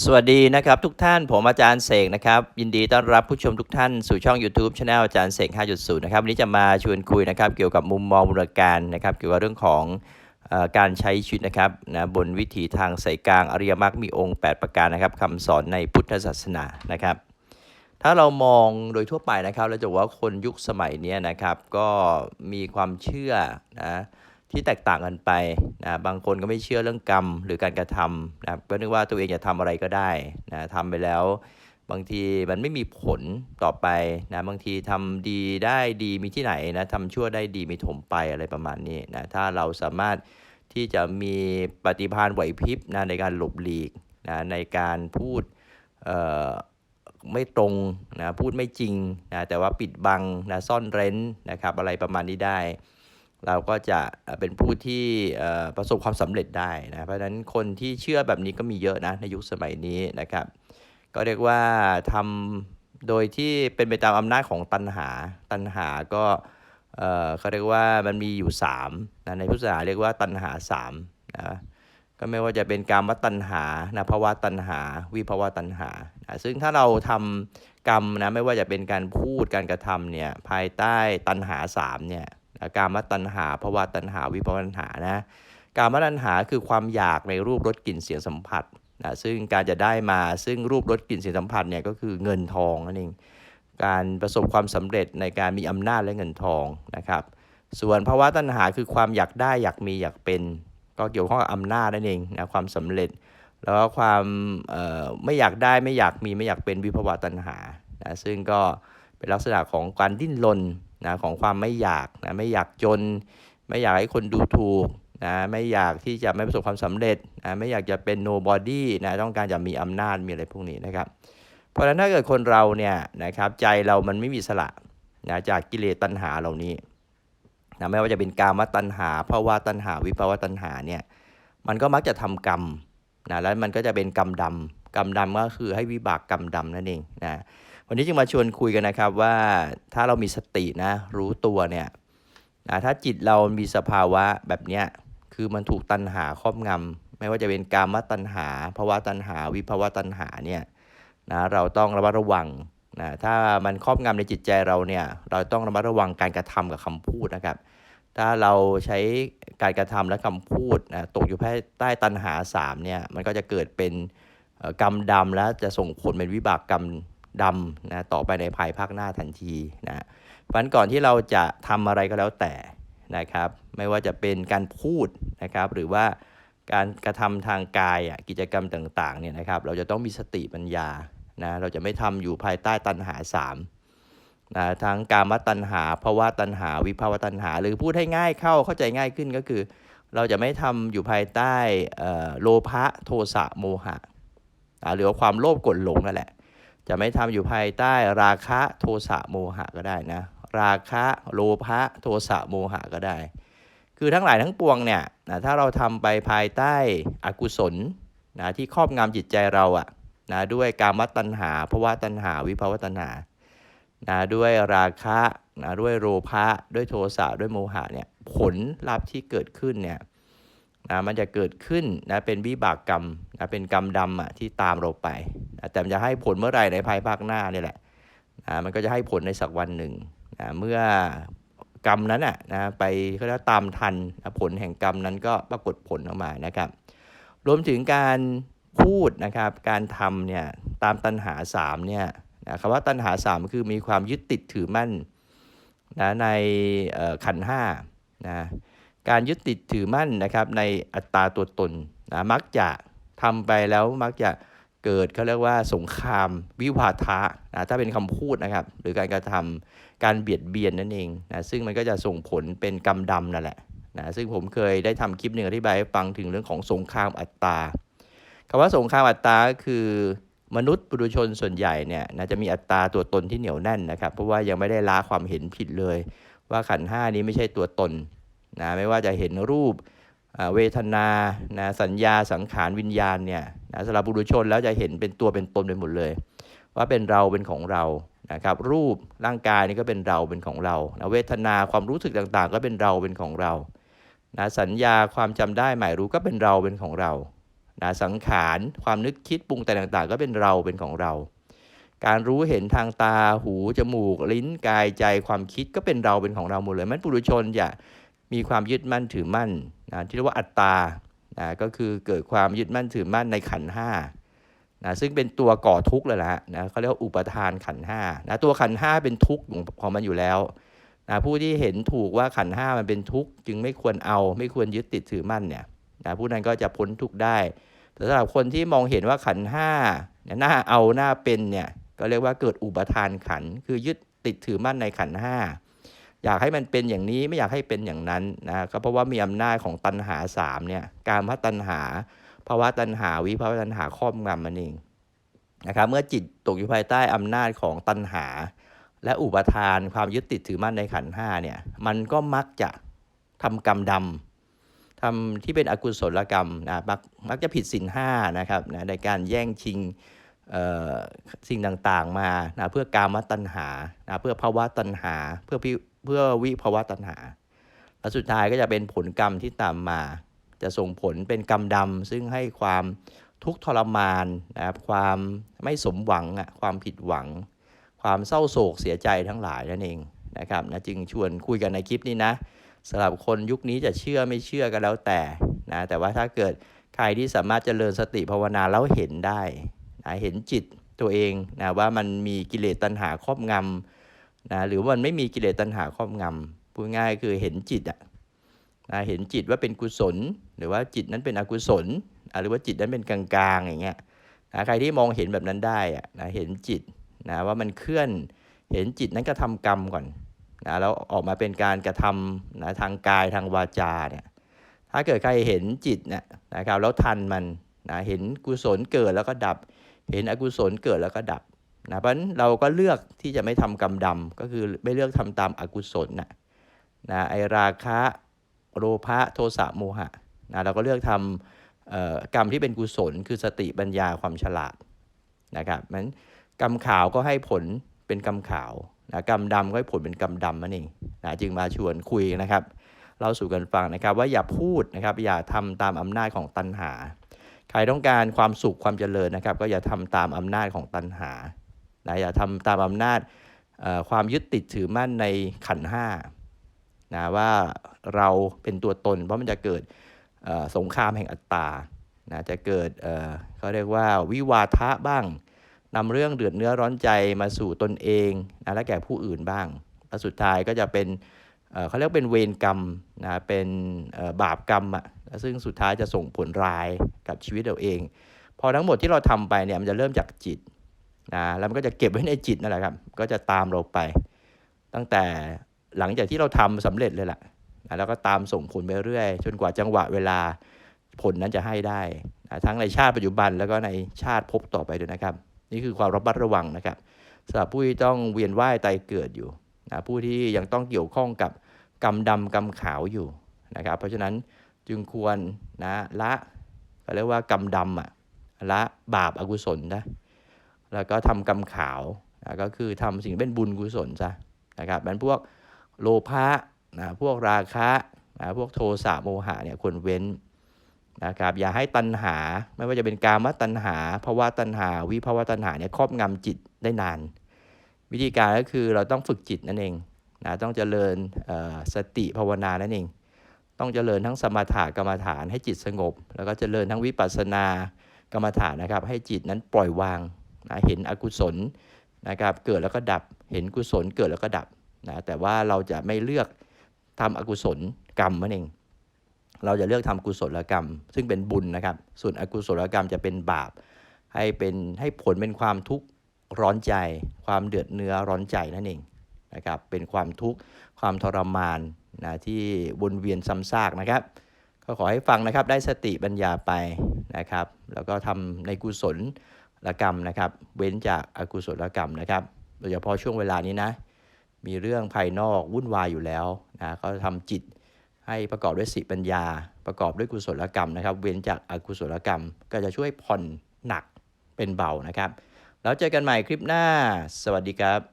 สวัสดีนะครับทุกท่านผมอาจารย์เสกนะครับ ยินดีต้อนรับผู้ชมทุกท่านสู่ช่อง YouTube Channel อาจารย์เสก 5.0 นะครับวันนี้จะมาชวนคุยนะครับ เกี่ยวกับมุมมองบูรการนะครับ เกี่ยวกับเรื่องของอการใช้ชีวิตนะครับนะบนวิถีทางสายกลางอริยมรรคมีองค์ 8 ประการนะครับคำสอนในพุทธศาสนานะครับ ถ้าเรามองโดยทั่วไปนะครับเราจะว่าคนยุคสมัยนี้นะครับ ก็มีความเชื่อนะ ที่แตกต่างกันไปนะบางคนก็ไม่เชื่อเรื่องกรรมหรือการกระทำนะก็นึกว่าตัวเองจะทำอะไรก็ได้นะทำไปแล้ว บางทีมันไม่มีผลต่อไปนะบางทีทำดีได้ดีมีที่ไหนนะทำชั่วได้ดีมีถมไปอะไรประมาณนี้นะถ้าเราสามารถที่จะมีปฏิภาณไหวพริบนะในการหลบหลีกนะในการพูดเอ่อไม่ตรงนะพูดไม่จริงนะแต่ว่าปิดบังนะซ่อนเร้นนะครับอะไรประมาณนี้ได้ เราก็จะเป็นผู้ที่ประสบความสำเร็จได้นะเพราะฉะนั้นคนที่เชื่อแบบนี้ก็มีเยอะนะในยุคสมัยนี้นะครับ ก็เรียกว่าทำโดยที่เป็นไปตามอำนาจของตัณหา ตัณหาก็เขาเรียกว่ามันมีอยู่3นะในพุทธศาสนาเรียกว่าตัณหา3นะก็ไม่ว่าจะเป็นการมตัณหานะภาวะตัณหา วิภาวะตัณหานะซึ่งถ้าเราทำกรรมนะไม่ว่าจะเป็นการพูดการกระทำเนี่ยภายใต้ตัณหา3เนี่ย การมตัณหาภาวะตัณหาวิภาวะตัณหานะการมตัณหาคือความอยากในรูปรสกลิ่นเสียงสัมผัสนะซึ่งการจะได้มาซึ่งรูปรสกลิ่นเสียงสัมผัสเนี่ยก็คือเงินทองนั่นเองการประสบความสำเร็จในการมีอำนาจและเงินทองนะครับส่วนภาวะตัณหาคือความอยากได้อยากมีอยากเป็น ก็เกี่ยวข้องกับอำนาจนั่นเองนะความสำเร็จ แล้วก็ความไม่อยากได้ไม่อยากมีไม่อยากเป็นวิภาวะตัณหานะซึ่งก็ เป็นลักษณะของการดิ้นรนนะของความไม่อยากนะไม่อยากจน ไม่อยากให้คนดูถูกนะไม่อยากที่จะไม่ประสบความสำเร็จนะไม่อยากจะเป็น nobody นะต้องการจะมีอำนาจมีอะไรพวกนี้นะครับ เพราะฉะนั้นถ้าเกิดคนเราเนี่ยนะครับใจเรามันไม่มีสละนะจากกิเลสตัณหาเหล่านี้นะไม่ว่าจะเป็นกามตัณหาภาวะตัณหาวิภาวะตัณหาเนี่ยมันก็มักจะทำกรรมนะแล้วมันก็จะเป็นกรรมดำกรรมดำก็คือให้วิบากกรรมดำนั่นเองนะ วันนี้จึงมาชวนคุยกันนะครับว่าถ้าเรามีสตินะรู้ตัวเนี่ยนะถ้าจิตเรามีสภาวะแบบเนี้ยคือมันถูกตัณหาครอบงำไม่ว่าจะเป็นกามตัณหาภาวะตัณหา วิภาวะตัณหาเนี่ยนะเราต้องระมัดระวังนะถ้ามันครอบงำในจิตใจเราเนี่ยเราต้องระมัดระวังการกระทำกับคำพูดนะครับ ถ้าเราใช้การกระทำและคำพูดนะตกอยู่ภายใต้ตัณหา3เนี่ยมันก็จะเกิดเป็นกรรมดำและจะส่งผลเป็นวิบากกรรม ดำนะต่อไปในภายภาคหน้าทันทีนะเพราะฉะนั้นก่อนที่เราจะทำอะไรก็แล้วแต่นะครับ ไม่ว่าจะเป็นการพูดนะครับ หรือว่าการกระทำทางกายอะกิจกรรมต่างๆเนี่ยนะครับ เราจะต้องมีสติปัญญานะเราจะไม่ทำอยู่ภายใต้ตัณหา3นะทั้งการมตัณหาภาวะตัณหา วิภาวะตัณหา หรือพูดให้ง่ายเข้าเข้าใจง่ายขึ้นก็คือ เราจะไม่ทำอยู่ภายใต้อ่อโลภะโทสะโมหะหรือว่าความโลภกดหลงนั่นแหละ จะไม่ทำอยู่ภายใต้ราคะโทสะโมหะก็ได้นะ ราคะโลภะโทสะโมหะก็ได้ คือทั้งหลายทั้งปวงเนี่ยนะถ้าเราทำไปภายใต้อกุศลนะที่ครอบงำจิตใจเราอะนะด้วยการมตัณหาภาวะตัณหาวิภาวะตัณหานะด้วยราคะนะด้วยโลภะด้วยโทสะด้วยโมหะเนี่ยผลลัพธ์ที่เกิดขึ้นเนี่ยนะมันจะเกิดขึ้นนะเป็นวิบากกรรมนะเป็นกรรมดำอะที่ตามเราไป แต่มันจะให้ผลเมื่อไหร่ในภายภาคหน้านี่แหละนะมันก็จะให้ผลในสักวันหนึ่งนะเมื่อกรรมนั้นอะนะไปก็แล้วตามทันนะผลแห่งกรรมนั้นก็ปรากฏผลออกมานะครับ รวมถึงการพูดนะครับการทำเนี่ยตามตัณหาสามเนี่ยนะคำว่าตัณหาสามคือมีความยึดติดถือมั่นนะในขันห้านะการยึดติดถือมั่นนะครับในอัตตาตัวตนนะมักจะทำไปแล้วมักจะ เกิดเขาเรียกว่าสงครามวิวาทะนะถ้าเป็นคำพูดนะครับ หรือการกระทำการเบียดเบียนนั่นเองนะซึ่งมันก็จะส่งผลเป็นกรรมดำนั่นแหละนะซึ่งผมเคยได้ทำคลิปหนึ่งอธิบายให้ฟังถึงเรื่องของสงครามอัตตาคำว่าสงครามอัตตาคือมนุษย์ปุถุชนส่วนใหญ่เนี่ยนะจะมีอัตราตัวตนที่เหนียวแน่นนะครับ เพราะว่ายังไม่ได้ละความเห็นผิดเลย ว่าขันห้านี้ไม่ใช่ตัวตนนะไม่ว่าจะเห็นรูป เวทนานะสัญญาสังขารวิญญาณเนี่ยนะสำหรับปุถุชนแล้วจะเห็นเป็นตัวเป็นตนไปหมดเลย ว่าเป็นเราเป็นของเรานะครับรูปร่างกายนี่ก็เป็นเราเป็นของเรานะเวทนาความรู้สึกต่างๆ ก็เป็นเราเป็นของเรานะสัญญาความจำได้หมายรู้ก็เป็นเราเป็นของเรานะสังขารความนึกคิดปรุงแต่งต่างๆ ก็เป็นเราเป็นของเรา การรู้เห็นทางตาหูจมูกลิ้นกายใจความคิดก็เป็นเราเป็นของเราหมดเลยมันปุถุชนอย่า มีความยึดมั่นถือมั่นนะที่เรียกว่าอัตตานะก็คือเกิดความยึดมั่นถือมั่นในขันห้านะซึ่งเป็นตัวก่อทุกข์เลยละนะเขาเรียกว่าอุปทานขันห้านะตัวขันห้าเป็นทุกข์ของมันอยู่แล้วนะผู้ที่เห็นถูกว่าขันห้ามันเป็นทุกข์จึงไม่ควรเอาไม่ควรยึดติดถือมั่นเนี่ยนะผู้นั้นก็จะพ้นทุกข์ได้ แต่สำหรับคนที่มองเห็นว่าขันห้าเนี่ยน่าเอาหน้าเป็นเนี่ยก็เรียกว่าเกิดอุปทานขันคือยึดติดถือมั่นในขันห้า อยากให้มันเป็นอย่างนี้ไม่อยากให้เป็นอย่างนั้นนะก็เพราะว่ามีอำนาจของตัณหาสามเนี่ยการพัฒตัณหาภาวะตัณหาวิภาวะตัณหาครอบงำมันเองนะครับเมื่อจิตตกอยู่ภายใต้อำนาจของตัณหา และอุปทานความยึดติดถือมั่นในขันห้าเนี่ยมันก็มักจะทำกรรมดำทำที่เป็นอกุศลกรรมนะมักมักจะผิดศีลห้านะครับนะในการแย่งชิงสิ่งต่างๆมานะเพื่อกามตัณหานะเพื่อภาวะตัณหา เพื่อ เพื่อวิภาวะตัณหา และสุดท้ายก็จะเป็นผลกรรมที่ตามมา จะส่งผลเป็นกรรมดำซึ่งให้ความทุกข์ทรมานนะครับความไม่สมหวังอะความผิดหวัง ความเศร้าโศกเสียใจทั้งหลายนั่นเองนะครับนะจึงชวนคุยกันในคลิปนี้นะสำหรับคนยุคนี้จะเชื่อไม่เชื่อก็แล้วแต่นะแต่ว่าถ้าเกิดใครที่สามารถเจริญสติภาวนาแล้วเห็นได้นะเห็นจิตตัวเองนะว่ามันมีกิเลสตัณหาครอบงำ นะหรือว่ามันไม่มีกิเลสตัณหาครอบงำพูดง่ายคือเห็นจิตอะนะเห็นจิตว่าเป็นกุศล หรือว่าจิตนั้นเป็นอกุศลอะหรือว่าจิตนั้นเป็นกลางๆอย่างเงี้ยนะใครที่มองเห็นแบบนั้นได้อะนะเห็นจิตนะว่ามันเคลื่อนเห็นจิตนั้นก็ทำกรรมก่อนนะแล้วออกมาเป็นการกระทำนะทางกายทางวาจาเนี่ยถ้าเกิดใครเห็นจิตเนี่ยนะครับแล้วทันมันนะเห็นกุศลเกิดแล้วก็ดับ เห็นอกุศลเกิดแล้วก็ดับ นะเพราะฉะนั้นเราก็เลือกที่จะไม่ทำกรรมดำก็คือไม่เลือกทำตามอกุศลนะนะไอราคะโลภะโทสะโมหะนะเราก็เลือกทำเอ่อกรรมที่เป็นกุศล คือสติปัญญาความฉลาดนะครับมันกรรมขาวก็ให้ผลเป็นกรรมขาวนะกรรมดำก็ให้ผลเป็นกรรมดำนั่นเองนะจึงมาชวนคุยนะครับเราสู่กันฟังนะครับว่าอย่าพูดนะครับอย่าทำตามอำนาจของตัณหา ใครต้องการความสุขความเจริญนะครับ ก็อย่าทำตามอำนาจของตัณหา นะอย่าทำตามอำนาจความยึดติดถือมั่นในขันห้านะว่าเราเป็นตัวตน เพราะมันจะเกิดสงครามแห่งอัตตานะจะเกิดเขาเรียกว่าวิวาทะบ้างนำเรื่องเดือดเนื้อร้อนใจมาสู่ตนเองนะและแก่ผู้อื่นบ้างและสุดท้ายก็จะเป็นเขาเรียกเป็นเวรกรรมนะเป็นบาปกรรมอะซึ่งสุดท้ายจะส่งผลร้ายกับชีวิตเราเอง พอทั้งหมดที่เราทำไปเนี่ยมันจะเริ่มจากจิต นะแล้วมันก็จะเก็บไว้ในจิตนั่นแหละครับ ก็จะตามเราไป ตั้งแต่หลังจากที่เราทำสำเร็จเลยล่ะนะแล้วก็ตามส่งผลไปเรื่อยจนกว่าจังหวะเวลาผลนั้นจะให้ได้นะทั้งในชาติปัจจุบันแล้วก็ในชาติพบต่อไปด้วยนะครับ นี่คือความระมัดระวังนะครับสำหรับผู้ที่ต้องเวียนว่ายตายเกิดอยู่นะผู้ที่ยังต้องเกี่ยวข้องกับกรรมดำกรรมขาวอยู่นะครับ เพราะฉะนั้นจึงควรนะละก็เรียกว่ากรรมดำอะละบาปอากุศลนะ แล้วก็ทำกรรมขาวนะก็คือทำสิ่งเป็นบุญกุศลซะนะครับมันพวกโลภะนะพวกราคะนะพวกโทสะโมหะเนี่ยควรเว้นนะครับอย่าให้ตัณหาไม่ว่าจะเป็นกามตัณหาภาวะตัณหา วิภาวะตัณหาเนี่ยครอบงำจิตได้นาน วิธีการก็คือเราต้องฝึกจิตนั่นเองนะต้องเจริญสติภาวนานั่นเอง ต้องเจริญทั้งสมถะกรรมฐานให้จิตสงบ แล้วก็เจริญทั้งวิปัสสนากรรมฐานนะครับ ให้จิตนั้นปล่อยวาง นะเห็นอกุศลนะครับเกิดแล้วก็ดับเห็นกุศลเกิดแล้วก็ดับนะแต่ว่าเราจะไม่เลือกทำอกุศลกรรมนั่นเอง เราจะเลือกทำกุศลกรรม ซึ่งเป็นบุญนะครับ ส่วนอกุศลกรรมจะเป็นบาป ให้เป็นให้ผลเป็นความทุกข์ร้อนใจ ความเดือดเนื้อร้อนใจนั่นเองนะครับเป็นความทุกข์ความทรมานนะที่วนเวียนซ้ำซากนะครับก็ขอให้ฟังนะครับได้สติปัญญาไปนะครับ แล้วก็ทำในกุศล กรรมนะครับ เว้นจากอากุศลกรรมนะครับ โดยเฉพาะช่วงเวลานี้นะ มีเรื่องภายนอกวุ่นวายอยู่แล้วนะ ก็ทำจิตให้ประกอบด้วยสีปัญญา ประกอบด้วยกุศลกรรมนะครับ เว้นจากอากุศลกรรม ก็จะช่วยผ่อนหนักเป็นเบานะครับ แล้วเจอกันใหม่คลิปหน้า สวัสดีครับ